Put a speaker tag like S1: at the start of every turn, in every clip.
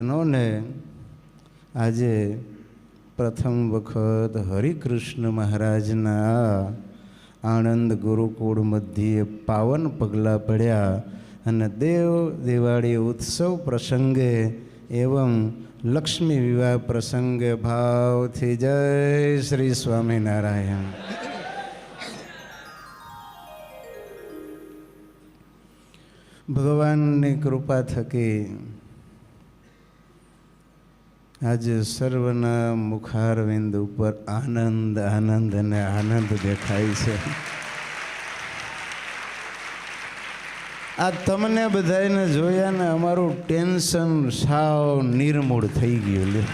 S1: ને આજે પ્રથમ વખત હરિકૃષ્ણ મહારાજના આણંદ ગુરુકુળ મધ્યે પાવન પગલાં પડ્યા અને દેવ દિવાળી ઉત્સવ પ્રસંગે એવં લક્ષ્મી વિવાહ પ્રસંગે ભાવથી જય શ્રી સ્વામિનારાયણ. ભગવાનની કૃપા થકી આજે સર્વના મુખારવિંદ ઉપર આનંદ આનંદ અને આનંદ દેખાય છે. આ તમને બધાને જોયા ને અમારું ટેન્શન સાવ નિર્મૂળ થઈ ગયું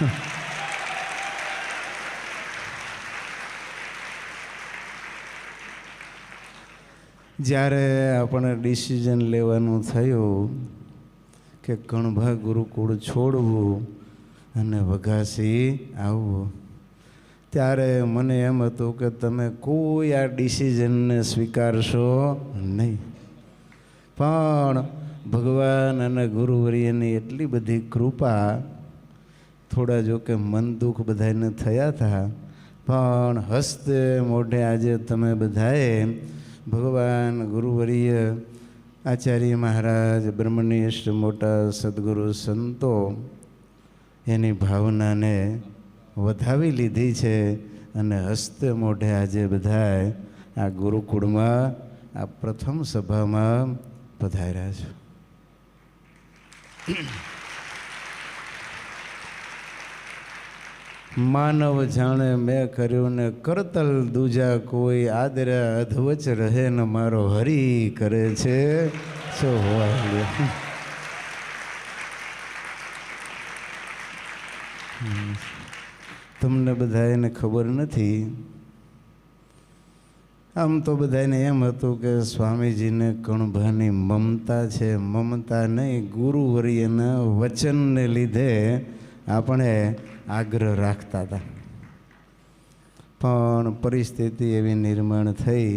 S1: જ્યારે આપણે ડિસિઝન લેવાનું થયું કે કણભા ગુરુકુળ છોડવું અને વઘાસી આવવું ત્યારે મને એમ હતું કે તમે કોઈ આ ડિસિઝનને સ્વીકારશો નહીં. પણ ભગવાન અને ગુરુવર્યની એટલી બધી કૃપા, થોડા જો કે મન દુઃખ બધાને થયા હતા, પણ હસ્તે મોઢે આજે તમે બધાએ ભગવાન, ગુરુવર્ય, આચાર્ય મહારાજ, બ્રહ્મનિષ્ઠ, મોટા સદગુરુ, સંતો એની ભાવનાને વધાવી લીધી છે અને હસ્તે મોઢે આજે બધાએ આ ગુરુકુળમાં, આ પ્રથમ સભામાં પધાર્યા છે. માનવ જાણે મેં કર્યું ને કરતલ દૂજા કોઈ આદરા અધવચ રહે ને મારો હરી કરે છે. સો હોવા તમને બધા એને ખબર નથી. આમ તો બધાને એમ હતું કે સ્વામીજીને કણભાની મમતા છે, મમતા નહીં ગુરુવર્યના વચનને લીધે આપણે આગ્રહ રાખતા હતા. પણ પરિસ્થિતિ એવી નિર્માણ થઈ,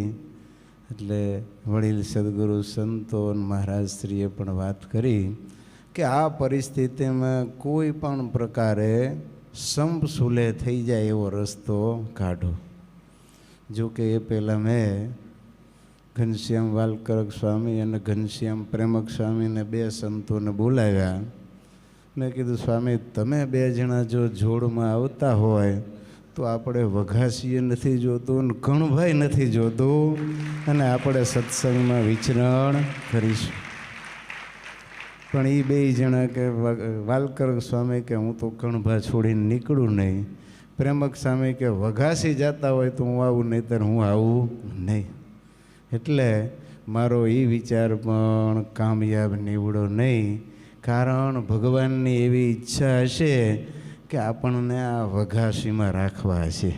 S1: એટલે વડીલ સદગુરુ સંતો મહારાજશ્રીએ પણ વાત કરી કે આ પરિસ્થિતિમાં કોઈ પણ પ્રકારે સંપ સુલે થઈ જાય એવો રસ્તો કાઢો. જો કે એ પહેલાં મેં ઘનશ્યામ વાલકરક સ્વામી અને ઘનશ્યામ પ્રેમક સ્વામીને બે સંતોને બોલાવ્યા. મેં કીધું, સ્વામી, તમે બે જણા જો જોડમાં આવતા હોય, તો આપણે વઘાસીએ નથી જોતું ને ઘણભાઈ નથી જોતું. અને આપણે સત્સંગમાં વિચરણ કરીશું. પણ એ બે જણા કે વાલકર સ્વામી કે હું તો કણભા છોડીને નીકળું નહીં. પ્રેમક સ્વામી કે વઘાસી જતા હોય તો હું આવું, નહીંતર હું આવું નહીં. એટલે મારો એ વિચાર પણ કામયાબ નીવડો નહીં. કારણ ભગવાનની એવી ઈચ્છા હશે કે આપણને આ વઘાસીમાં રાખવા હશે.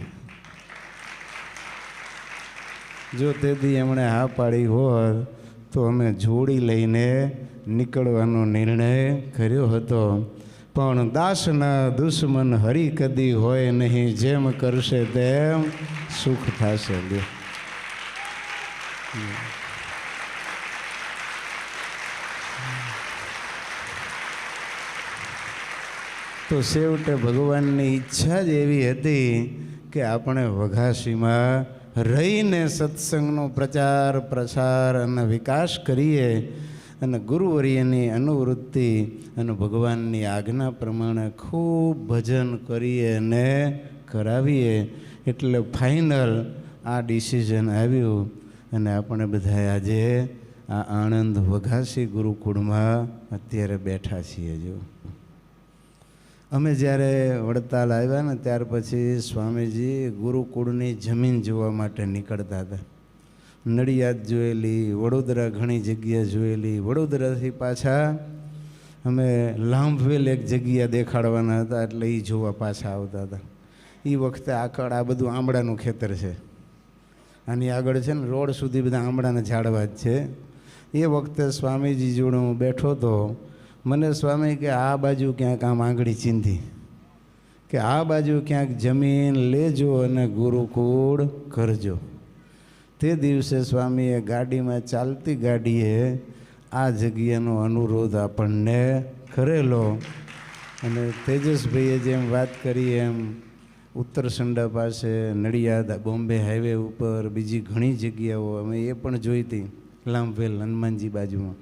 S1: જો તેથી એમણે હા પાડી હોત તો અમે જોડી લઈને નીકળવાનો નિર્ણય કર્યો હતો. પણ દાસના દુશ્મન હરી કદી હોય નહીં, જેમ કરશે તેમ સુખ થશે તો છેવટે ભગવાનની ઈચ્છા જ એવી હતી કે આપણે વઘાસીમાં રહીને સત્સંગનો પ્રચાર, પ્રસાર અને વિકાસ કરીએ. અને ગુરુવર્યની અનુવૃત્તિ અને ભગવાનની આજ્ઞા પ્રમાણે ખૂબ ભજન કરીએ અને કરાવીએ એટલે ફાઇનલ આ ડિસિઝન આવ્યું અને આપણે બધા આજે આ આણંદ વઘાસી ગુરુકુળમાં અત્યારે બેઠા છીએ જો અમે જ્યારે વડતાલ આવ્યા ને ત્યાર પછી સ્વામીજી ગુરુકુળની જમીન જોવા માટે નીકળતા હતા નડિયાદ જોયેલી, વડોદરા ઘણી જગ્યા જોયેલી. વડોદરાથી પાછા અમે લાંભવેલ એક જગ્યા દેખાડવાના હતા, એટલે એ જોવા પાછા આવતા હતા. એ વખતે આકળ આ બધું આંબળાનું ખેતર છે. આની આગળ છે ને, રોડ સુધી બધા આંબળાના ઝાડવા જ છે. એ વખતે સ્વામીજી જોડે હું બેઠો હતો મને સ્વામી કે આ બાજુ ક્યાંક આમ આંગળી ચીંધી. કે આ બાજુ ક્યાંક જમીન લેજો અને ગુરુકુળ કરજો. તે દિવસે સ્વામીએ ગાડીમાં ચાલતી ગાડીએ આ જગ્યાનો અનુરોધ આપણને કરેલો. અને તેજસભાઈએ જેમ વાત કરી એમ ઉત્તરસંડા પાસે, નડિયાદ, બોમ્બે હાઈવે ઉપર, બીજી ઘણી જગ્યાઓ અમે એ પણ જોઈ હતી લાંભવેલ હનુમાનજી બાજુમાં.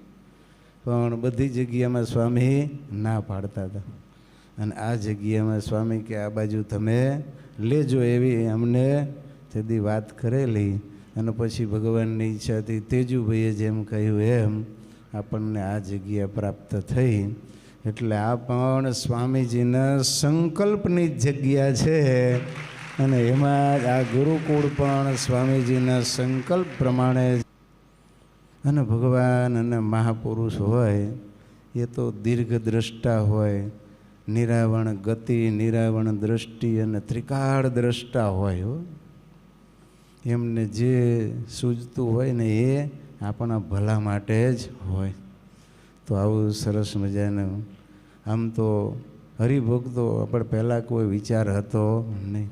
S1: પણ બધી જગ્યામાં સ્વામી ના પાડતા હતા. અને આ જગ્યામાં સ્વામી કે આ બાજુ તમે લેજો એવી અમને તેદી વાત કરેલી અને પછી ભગવાનની ઈચ્છાથી તેજુભાઈએ જેમ કહ્યું એમ, આપણને આ જગ્યા પ્રાપ્ત થઈ. એટલે આ પણ સ્વામીજીના સંકલ્પની જગ્યા છે. અને એમાં જ આ ગુરુકુળ પણ સ્વામીજીના સંકલ્પ પ્રમાણે અને ભગવાન અને મહાપુરુષ હોય, એ તો દીર્ઘ દ્રષ્ટા હોય, નિરાવણ ગતિ, નિરાવણ દ્રષ્ટિ અને ત્રિકાળ દ્રષ્ટા હોય હો. એમને જે સૂઝતું હોય ને એ આપણા ભલા માટે જ હોય. તો આવું સરસ મજાનું, આમ તો હરિભક્તો, આપણે પહેલાં કોઈ વિચાર હતો નહીં.